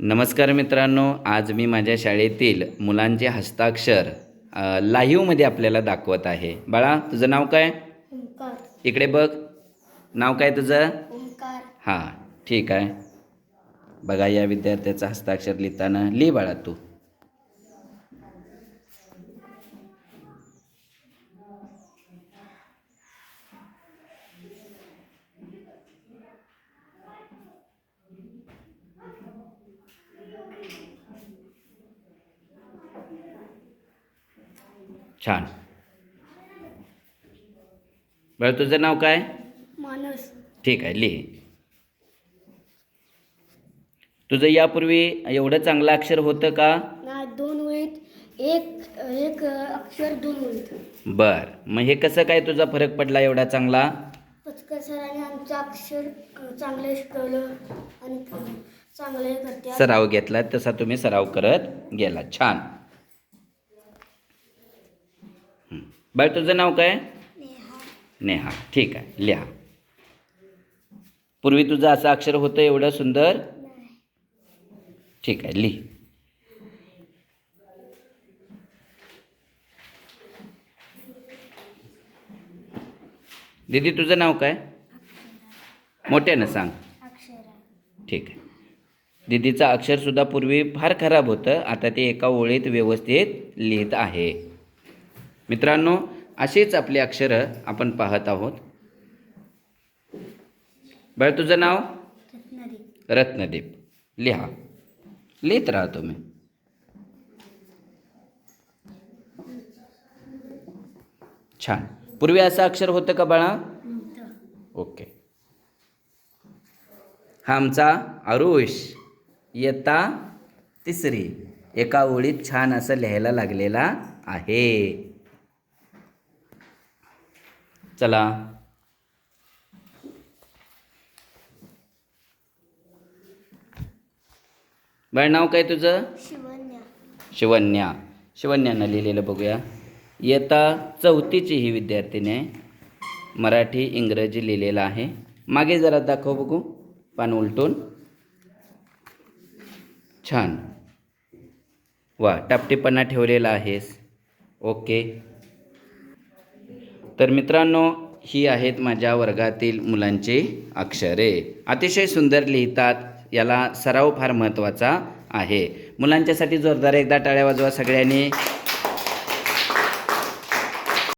नमस्कार मित्रांनो आज मी माझ्या शाळेतील मुलांचे हस्ताक्षर लाईव्हमध्ये आपल्याला दाखवत आहे. बाळा तुझं नाव काय? इकडे बघ. नाव काय तुझं? हां ठीक आहे. बघा या विद्यार्थ्याचं हस्ताक्षर लिहिताना लिहि बाळा तू. छान. बरं तुझं नाव काय? मानस. ठीक आहे लिहि. तुझं यापूर्वी एवढं चांगलं अक्षर होतं का? दोन वळीत एक एक अक्षर दोन वळीत बर मग हे कसं काय तुझा फरक पडला एवढा चांगला? पचकर सरांनी आमचं अक्षर अ, चांगलं शिकवलं आणि चांगलं हे करते. सराव घेतला तसा तुम्ही सराव करत गेला. छान. बाळ तुझं नाव काय? नेहा. ठीक आहे. लिहा. पूर्वी तुझं असं अक्षर होतं एवढं सुंदर? ठीक आहे. लिह. दीदी तुझं नाव काय? मोठ्यानं सांग. ठीक आहे. दीदीचं अक्षरसुद्धा पूर्वी फार खराब होतं. आता ते एका ओळीत व्यवस्थित लिहित आहे. मित्रांनो अशीच आपली अक्षरं आपण पाहत आहोत. बरं तुझं नाव? रत्नदीप. लिहा. लिहित राहा तुम्ही. छान. पूर्वी असं अक्षर होतं का बाळा? ओके. हा आमचा आरुष. इयत्ता तिसरी. एका ओळीत छान असं लिहायला लागलेला आहे. चला. बाळ नाव काय तुझं? शिवन्या शिवन्या शिवन्यानं लिहिलेलं बघूया. इयत्ता चौथीची ही विद्यार्थिनी आहे मराठी इंग्रजी लिहिलेलं आहे. मागे जरा दाखव बघू पान उलटून. छान. वा टापटीपणा ठेवलेला आहेस. ओके. तर मित्रांनो ही आहेत माझ्या वर्गातील मुलांची अक्षरे. अतिशय सुंदर लिहितात. याला सराव फार महत्त्वाचा आहे. मुलांच्यासाठी जोरदार एकदा टाळ्या वाजवा सगळ्यांनी.